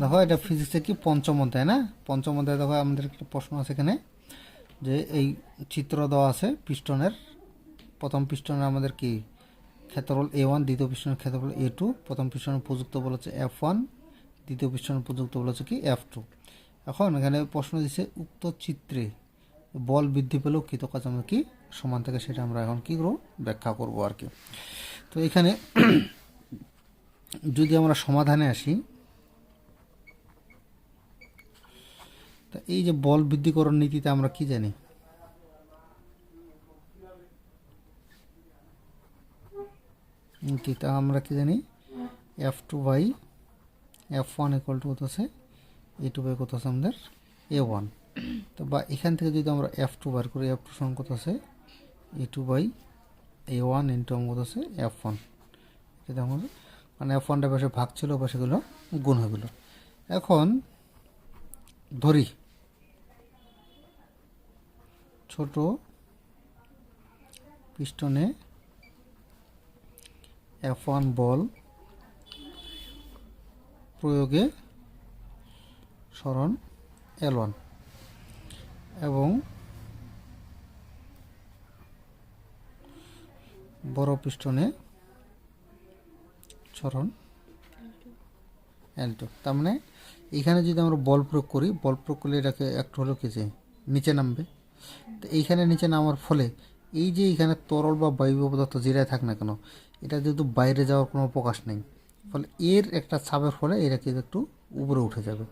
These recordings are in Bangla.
দেখো, এটা ফিজিক্সে কি পঞ্চম অধ্যায়, না? পঞ্চম অধ্যায় দেখো, আমাদের একটা প্রশ্ন আছে এখানে, যে এই চিত্র দেওয়া আছে পিস্টনের। প্রথম পিস্টনের আমাদের কি? ক্ষেত্রফল এ ওয়ান দ্বিতীয় পিস্টনের ক্ষেত্রফল এ টু প্রথম পিস্টনের প্রযুক্ত বলেছে এফ ওয়ান দ্বিতীয় পিস্টনের প্রযুক্ত বলেছে কি এফ টু এখন এখানে প্রশ্ন দিচ্ছে উক্ত চিত্রে বল বৃদ্ধি পেলেও কৃতকাজ আমরা কি সমান থাকে সেটা আমরা এখন কী করব? ব্যাখ্যা করব আর কি। তো এখানে যদি আমরা সমাধানে আসি এই যে বল বৃদ্ধিকরণ নীতিতে আমরা কি জানি? নীতিতে আমরা কি জানি? F two by F one equal to কত আছে? এ টু বাই কত আছে আমাদের? এ ওয়ান তো বা এখান থেকে যদি আমরা এফ টু বার করি এফ টু সমান কত আছে? A two by A one into কত আছে? এফ ওয়ান এটা আমাদের মানে এফ ওয়ানটা পাশে ভাগ ছিল বা সেগুলো গুণ হয়ে গেল। এখন ধরি ছোট পিস্টনে এফ ওয়ান বল প্রয়োগে সরণ এল ওয়ান এবং বড় পিস্টনে সরণ এল তার মানে এখানে যদি আমরা বল প্রয়োগ করি, বল প্রয়োগ করলে এটাকে একটু হলো কি যে নিচে নামবে? তো এইখানে নিচে নামার ফলে এই যে এখানে তরল বা বায়ু পদার্থ যেটাই থাক না কেন এটা যেহেতু বাইরে যাওয়ার কোনো প্রকাশ নেই ফলে এর একটা চাপের ফলে এটা কিন্তু একটু উপরে উঠে যাবে।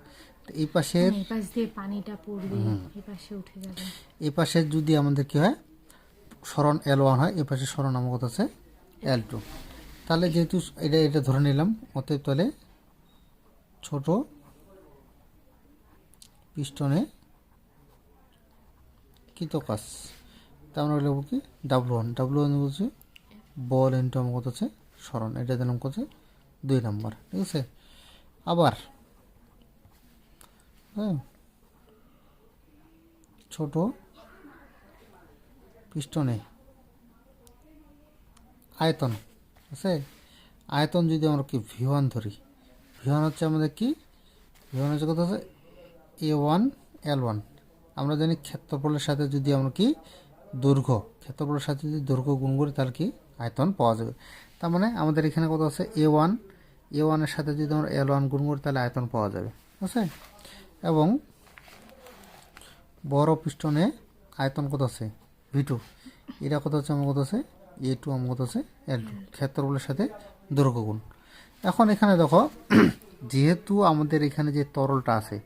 তো এই পাশের এই পানিটা পড়বে এই পাশে উঠে যাবে। এই পাশে যদি আমাদের কি হয় সরণ এল ওয়ান হয় এই পাশে সরণ আমার কথা আছে এল টু তাহলে যেহেতু এটা এটা ধরে নিলাম অতএব তাহলে ছোট পিস্টনে কৃতকাজ তা আমরা লিখব কি? ডাব্লু ওয়ান ডাব্লু ওয়ান বলছি বল ইন্টু আমার কত আছে? সরণ এটা দিলাম কত? দুই নম্বর। ঠিক আছে? আবার হ্যাঁ ছোট পিস্টনে আয়তন, আছে? আয়তন যদি আমরা কি ভি ওয়ান ধরি ভি ওয়ান হচ্ছে আমাদের কি? ভি ওয়ান হচ্ছে কত আছে? এ ওয়ান এল ওয়ান আমরা জানি ক্ষেত্রফলের সাথে যদি আমরা কি দৈর্ঘ্য, ক্ষেত্রফলের সাথে যদি দৈর্ঘ্য গুণ করি, তাহলে কি আয়তন পাওয়া যাবে। তার মানে আমাদের এখানে কত আছে? এ ওয়ান এ ওয়ানের সাথে যদি আমরা এল ওয়ান গুণ করি, তাহলে আয়তন পাওয়া যাবে। আছে? এবং বড় পিস্টনে আয়তন কত আছে? ভি টু এটা কত হচ্ছে আমার কত আছে? এ টু আমার কত আছে? এল টু ক্ষেত্রফলের সাথে দৈর্ঘ্য গুণ। এখন এখানে দেখো, যেহেতু আমাদের এখানে যে তরলটা আছে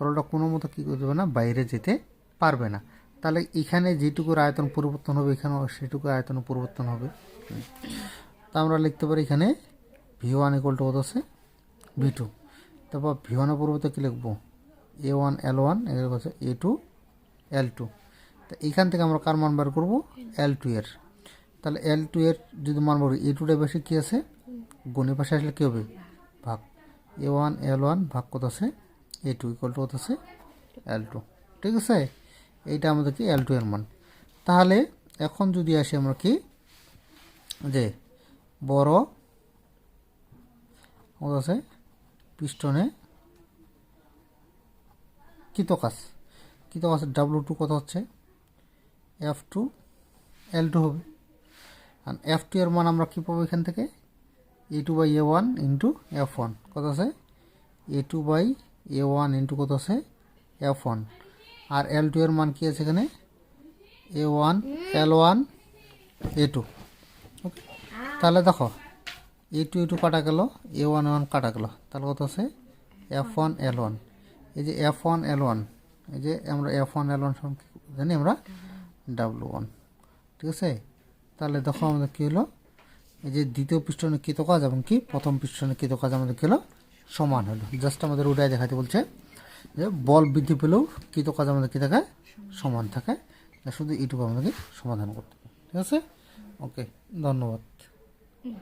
তরলটা কোনো মতো কী করবে না, বাইরে যেতে পারবে না। তাহলে এখানে যেটুকুর আয়তন পরিবর্তন হবে, এখানেও সেটুকু আয়তন পরিবর্তন হবে। তা আমরা লিখতে পারি এখানে ভি ওয়ান ইকুয়াল টু কত আছে? ভি টু তারপর ভি ওয়ানের পরিবর্তে কী লিখব? এ ওয়ান এল ওয়ান এগুলো এ টু এল টু তা এখান থেকে আমরা কার মান বার করব? এল টু এর। তাহলে এল টু এর যদি মান বার এ টুটা বেশি কী আছে? গুণের পাশে আসলে কী হবে? ভাগ। এ ওয়ান এল ওয়ান ভাগ কত আছে? এ টু ইকুয়াল টু কত আছে? এল টু ঠিক আছে? এইটা আমাদের কি এল টু এর মান। তাহলে এখন যদি আসি আমরা কি? যে বড় আছে? পিস্টনে কৃতকাজ কৃতকাজ ডাব্লু টু কত হচ্ছে? এফ টু এল টু হবে। আর এফ টু এর মান আমরা কী পাবো এখান থেকে? A two by A one into F one কত আছে? A two by A one into কত আছে? এফ ওয়ান আর এল টু এর মান কী আছে এখানে? A one L one A two তাহলে দেখো এ টু এ টু কাটা গেল এ ওয়ান ওয়ান কাটা গেল। তাহলে কত আছে? এফ ওয়ান এল ওয়ান এই যে এফ ওয়ান এল ওয়ান এই যে আমরা এফ ওয়ান এল ওয়ান জানি আমরা ডাব্লু ওয়ান ঠিক আছে? তাহলে দেখো আমাদের কী হলো? এই যে দ্বিতীয় পৃষ্ঠনে কৃতকাজ এবং কি? প্রথম পৃষ্ঠনে কৃতকাজ আমাদের কী হলো? সমান হলো। জাস্ট আমাদের ওটাই দেখাতে বলছে যে বল বৃদ্ধি পেলেও কৃত কাজ আমাদের কী থাকে? সমান থাকে। শুধু ইউটিউব আমাদেরকে সমাধান করতে হবে। ঠিক আছে? ওকে ধন্যবাদ।